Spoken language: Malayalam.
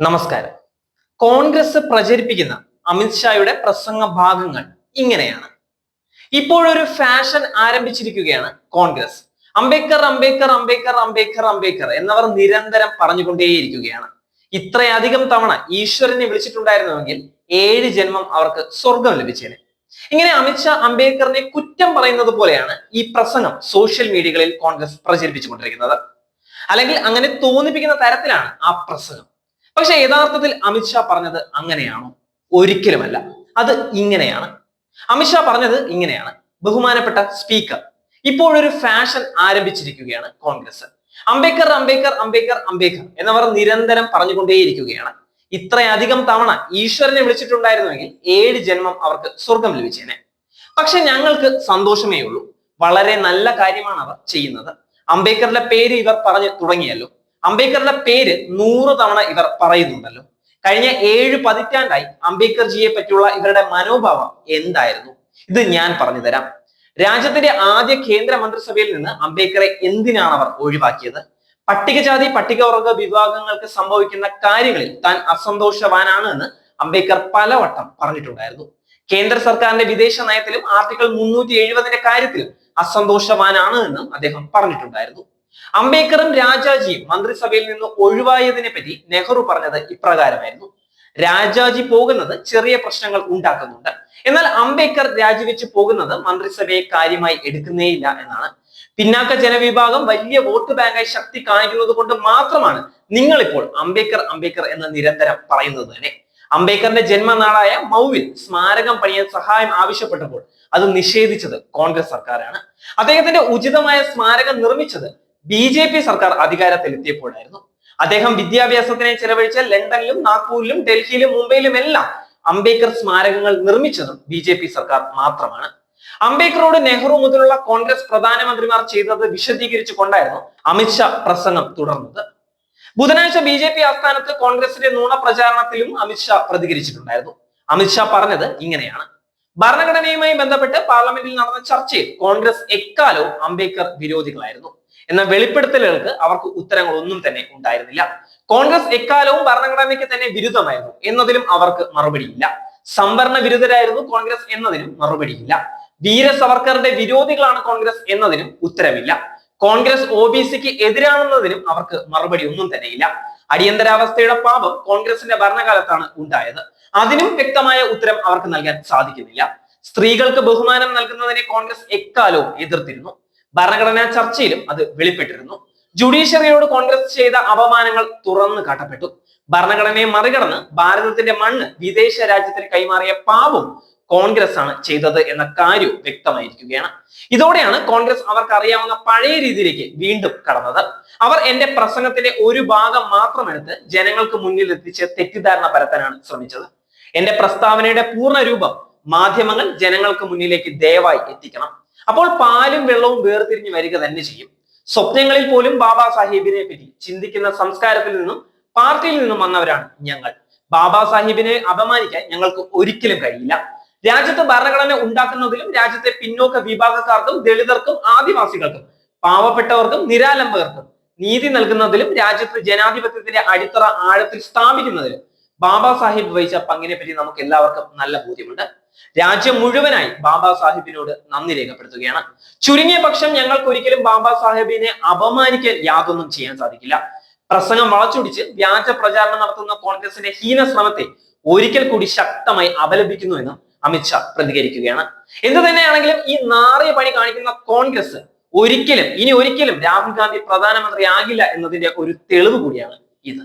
നമസ്കാരം. കോൺഗ്രസ് പ്രചരിപ്പിക്കുന്ന അമിത്ഷായുടെ പ്രസംഗ ഭാഗങ്ങൾ ഇങ്ങനെയാണ്. ഇപ്പോഴൊരു ഫാഷൻ ആരംഭിച്ചിരിക്കുകയാണ് കോൺഗ്രസ്. അംബേദ്കർ അംബേദ്കർ അംബേദ്കർ അംബേദ്കർ അംബേദ്കർ എന്നവർ നിരന്തരം പറഞ്ഞുകൊണ്ടേയിരിക്കുകയാണ്. ഇത്രയധികം തവണ ഈശ്വരനെ വിളിച്ചിട്ടുണ്ടായിരുന്നുവെങ്കിൽ ഏഴ് ജന്മം അവർക്ക് സ്വർഗം ലഭിച്ചേനെ. ഇങ്ങനെ അമിത്ഷാ അംബേദ്കറിനെ കുറ്റം പറയുന്നത് പോലെയാണ് ഈ പ്രസംഗം സോഷ്യൽ മീഡിയകളിൽ കോൺഗ്രസ് പ്രചരിപ്പിച്ചുകൊണ്ടിരിക്കുന്നത്. അല്ലെങ്കിൽ അങ്ങനെ തോന്നിപ്പിക്കുന്ന തരത്തിലാണ് ആ പ്രസംഗം. പക്ഷെ യഥാർത്ഥത്തിൽ അമിത്ഷാ പറഞ്ഞത് അങ്ങനെയാണോ? ഒരിക്കലുമല്ല. അത് ഇങ്ങനെയാണ്. അമിത്ഷാ പറഞ്ഞത് ഇങ്ങനെയാണ്. ബഹുമാനപ്പെട്ട സ്പീക്കർ ഇപ്പോഴൊരു ഫാഷൻ ആരംഭിച്ചിരിക്കുകയാണ് കോൺഗ്രസ്. അംബേദ്കർ അംബേദ്കർ അംബേദ്കർ അംബേദ്കർ എന്നവർ നിരന്തരം പറഞ്ഞുകൊണ്ടേയിരിക്കുകയാണ്. ഇത്രയധികം തവണ ഈശ്വരനെ വിളിച്ചിട്ടുണ്ടായിരുന്നുവെങ്കിൽ ഏഴ് ജന്മം അവർക്ക് സ്വർഗം ലഭിച്ചേനെ. പക്ഷെ ഞങ്ങൾക്ക് സന്തോഷമേ ഉള്ളൂ വളരെ നല്ല കാര്യമാണ് അവർ ചെയ്യുന്നത്. അംബേദ്കറുടെ പേര് ഇവർ പറഞ്ഞു തുടങ്ങിയല്ലോ. അംബേദ്കറുടെ പേര് നൂറ് തവണ ഇവർ പറയുന്നുണ്ടല്ലോ. കഴിഞ്ഞ ഏഴ് പതിറ്റാണ്ടായി അംബേദ്കർജിയെ പറ്റിയുള്ള ഇവരുടെ മനോഭാവം എന്തായിരുന്നു? ഇത് ഞാൻ പറഞ്ഞു തരാം രാജ്യത്തിന്റെ ആദ്യ കേന്ദ്ര മന്ത്രിസഭയിൽ നിന്ന് അംബേദ്കറെ എന്തിനാണ് അവർ ഒഴിവാക്കിയത്? പട്ടികജാതി പട്ടികവർഗ വിഭാഗങ്ങൾക്ക് സംഭവിക്കുന്ന കാര്യങ്ങളിൽ താൻ അസന്തോഷവാനാണ് എന്ന് അംബേദ്കർ പലവട്ടം പറഞ്ഞിട്ടുണ്ടായിരുന്നു. കേന്ദ്ര സർക്കാരിന്റെ വിദേശ നയത്തിലും ആർട്ടിക്കിൾ മുന്നൂറ്റി എഴുപതിന്റെ കാര്യത്തിലും അസന്തോഷവാനാണ് എന്നും അദ്ദേഹം പറഞ്ഞിട്ടുണ്ടായിരുന്നു. അംബേദ്കറും രാജാജിയും മന്ത്രിസഭയിൽ നിന്ന് ഒഴിവായതിനെ പറ്റി നെഹ്റു പറഞ്ഞത് ഇപ്രകാരമായിരുന്നു. രാജാജി പോകുന്നത് ചെറിയ പ്രശ്നങ്ങൾ ഉണ്ടാക്കുന്നുണ്ട്. എന്നാൽ അംബേദ്കർ രാജിവെച്ച് പോകുന്നത് മന്ത്രിസഭയെ കാര്യമായി എടുക്കുന്നേയില്ല എന്നാണ്. പിന്നാക്ക ജനവിഭാഗം വലിയ വോട്ട് ബാങ്കായി ശക്തി കാണിക്കുന്നത് കൊണ്ട് മാത്രമാണ് നിങ്ങളിപ്പോൾ അംബേദ്കർ അംബേദ്കർ എന്ന് നിരന്തരം പറയുന്നത് തന്നെ. അംബേദ്കറിന്റെ ജന്മനാടായ മൗവിൽ സ്മാരകം പണിയാൻ സഹായം ആവശ്യപ്പെട്ടപ്പോൾ അത് നിഷേധിച്ചത് കോൺഗ്രസ് സർക്കാരാണ്. അദ്ദേഹത്തിന്റെ ഉചിതമായ സ്മാരകം നിർമ്മിച്ചത് ബി ജെ പി സർക്കാർ അധികാരത്തിലെത്തിയപ്പോഴായിരുന്നു. അദ്ദേഹം വിദ്യാഭ്യാസത്തിനെ ചെലവഴിച്ച ലണ്ടനിലും നാഗ്പൂരിലും ഡൽഹിയിലും മുംബൈയിലും എല്ലാം അംബേദ്കർ സ്മാരകങ്ങൾ നിർമ്മിച്ചതും ബി ജെ പി സർക്കാർ മാത്രമാണ്. അംബേദ്കറോട് നെഹ്റു മുതലുള്ള കോൺഗ്രസ് പ്രധാനമന്ത്രിമാർ ചെയ്തത് വിശദീകരിച്ചു കൊണ്ടായിരുന്നു അമിത്ഷാ പ്രസംഗം തുടർന്നത്. ബുധനാഴ്ച ബി ജെ പി ആസ്ഥാനത്ത് കോൺഗ്രസിന്റെ നുണ പ്രചാരണത്തിലും അമിത്ഷാ പ്രതികരിച്ചിട്ടുണ്ടായിരുന്നു. അമിത്ഷാ പറഞ്ഞത് ഇങ്ങനെയാണ്. ഭരണഘടനയുമായി ബന്ധപ്പെട്ട് പാർലമെന്റിൽ നടന്ന ചർച്ചയിൽ കോൺഗ്രസ് എക്കാലവും അംബേദ്കർ വിരോധികളായിരുന്നു. എന്ന വെളിപ്പെടുത്തലുകൾക്ക് അവർക്ക് ഉത്തരങ്ങളൊന്നും തന്നെ ഉണ്ടായിരുന്നില്ല. കോൺഗ്രസ് എക്കാലവും ഭരണഘടനയ്ക്ക് തന്നെ വിരുദ്ധമായിരുന്നു. എന്നതിലും അവർക്ക് മറുപടിയില്ല. സംവരണ വിരുദ്ധരായിരുന്നു കോൺഗ്രസ് എന്നതിനും മറുപടിയില്ല. വീര സവർക്കറുടെ വിരോധികളാണ് കോൺഗ്രസ് എന്നതിനും ഉത്തരവില്ല കോൺഗ്രസ് ഒ ബി സിക്ക് എതിരാണെന്നതിനും അവർക്ക് മറുപടി ഒന്നും തന്നെയില്ല. അടിയന്തരാവസ്ഥയുടെ പാപം കോൺഗ്രസിന്റെ ഭരണകാലത്താണ് ഉണ്ടായത്. അതിനും വ്യക്തമായ ഉത്തരം അവർക്ക് നൽകാൻ സാധിക്കുന്നില്ല. സ്ത്രീകൾക്ക് ബഹുമാനം നൽകുന്നതിനെ കോൺഗ്രസ് എക്കാലവും എതിർത്തിരുന്നു. ഭരണഘടനാ ചർച്ചയിലും അത് വെളിപ്പെട്ടിരുന്നു. ജുഡീഷ്യറിയോട് കോൺഗ്രസ് ചെയ്ത അപമാനങ്ങൾ തുറന്നു കാട്ടപ്പെട്ടു. ഭരണഘടനയെ മറികടന്ന് ഭാരതത്തിന്റെ മണ്ണ് വിദേശ രാജ്യത്തിന് കൈമാറിയ പാപം കോൺഗ്രസ് ആണ് ചെയ്തത് എന്ന കാര്യവും വ്യക്തമായിരിക്കുകയാണ്. ഇതോടെയാണ് കോൺഗ്രസ് അവർക്ക് അറിയാവുന്ന പഴയ രീതിയിലേക്ക് വീണ്ടും കടന്നത്. അവർ എന്റെ പ്രസംഗത്തിന്റെ ഒരു ഭാഗം മാത്രമെടുത്ത് ജനങ്ങൾക്ക് മുന്നിൽ എത്തിച്ച് തെറ്റിദ്ധാരണ പരത്താനാണ് ശ്രമിച്ചത്. എന്റെ പ്രസ്താവനയുടെ പൂർണ രൂപം മാധ്യമങ്ങൾ ജനങ്ങൾക്ക് മുന്നിലേക്ക് ദയവായി എത്തിക്കണം. അപ്പോൾ പാലും വെള്ളവും വേർതിരിഞ്ഞു വരിക തന്നെ ചെയ്യും. സ്വപ്നങ്ങളിൽ പോലും ബാബാ സാഹിബിനെ പറ്റി ചിന്തിക്കുന്ന സംസ്കാരത്തിൽ നിന്നും പാർട്ടിയിൽ നിന്നും വന്നവരാണ് ഞങ്ങൾ. ബാബാ സാഹിബിനെ അപമാനിക്കാൻ ഞങ്ങൾക്ക് ഒരിക്കലും കഴിയില്ല. രാജ്യത്ത് ഭരണഘടന ഉണ്ടാക്കുന്നതിലും രാജ്യത്തെ പിന്നോക്ക വിഭാഗക്കാർക്കും ദളിതർക്കും ആദിവാസികൾക്കും പാവപ്പെട്ടവർക്കും നിരാലംബകർക്കും നീതി നൽകുന്നതിലും രാജ്യത്ത് ജനാധിപത്യത്തിന്റെ അടിത്തറ ആഴത്തിൽ സ്ഥാപിക്കുന്നതിലും ബാബാ സാഹിബ് വഹിച്ച പങ്കിനെ പറ്റി നമുക്ക് എല്ലാവർക്കും നല്ല ബോധ്യമുണ്ട്. രാജ്യം മുഴുവനായി ബാബാ സാഹിബിനോട് നന്ദി രേഖപ്പെടുത്തുകയാണ്. ചുരുങ്ങിയ പക്ഷം ഞങ്ങൾക്ക് ഒരിക്കലും ബാബാ സാഹിബിനെ അപമാനിക്കാൻ യാതൊന്നും ചെയ്യാൻ സാധിക്കില്ല. പ്രസംഗം വളച്ചൊടിച്ച് വ്യാജ പ്രചാരണം നടത്തുന്ന കോൺഗ്രസിന്റെ ഹീന ശ്രമത്തെ ഒരിക്കൽ കൂടി ശക്തമായി അപലപിക്കുന്നു എന്ന് അമിത്ഷാ പ്രതികരിക്കുകയാണ്. എന്ത് തന്നെയാണെങ്കിലും ഈ നാറിയ പണി കാണിക്കുന്ന കോൺഗ്രസ് ഒരിക്കലും ഇനി ഒരിക്കലും രാഹുൽ ഗാന്ധി പ്രധാനമന്ത്രി ആകില്ല എന്നതിന്റെ ഒരു തെളിവ് കൂടിയാണ് ഇത്.